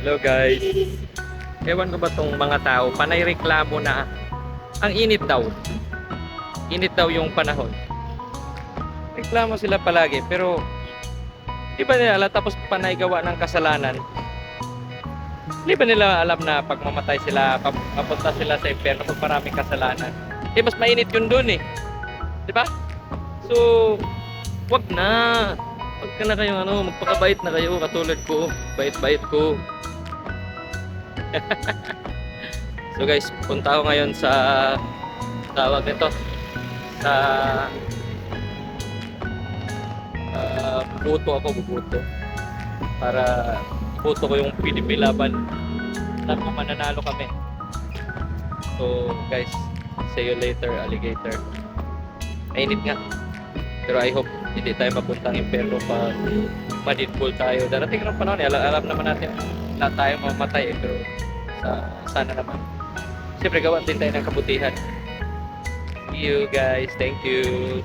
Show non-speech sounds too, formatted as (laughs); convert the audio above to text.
Hello guys. Ewan ko ba tong mga tao, panay reklamo na ang init daw. Init daw yung panahon. Reklamo sila palagi pero di ba nila alam tapos panay gawa ng kasalanan? Di ba nila alam na pag mamatay sila, pap- papunta sila sa impyerno pag maraming kasalanan? Eh mas mainit yun dun eh. Di ba? So, wag na. Wag ka na kayong ano, magpakabait na kayo katulad ko. Bait-bait ko. (laughs) so guys, punta ako ngayon sa tawag nito sa uh, buto ako bubuto. Para buto ko yung PDP laban na mananalo kami. So guys see you later alligator. Mainit nga. Pero I hope hindi tayo mapuntang impero pag madidful tayo. Darating ng panahon alam, alam naman natin lahat tayo mamatay eh, sa, sana naman. Siyempre gawan din tayo ng kabutihan. See you guys. Thank you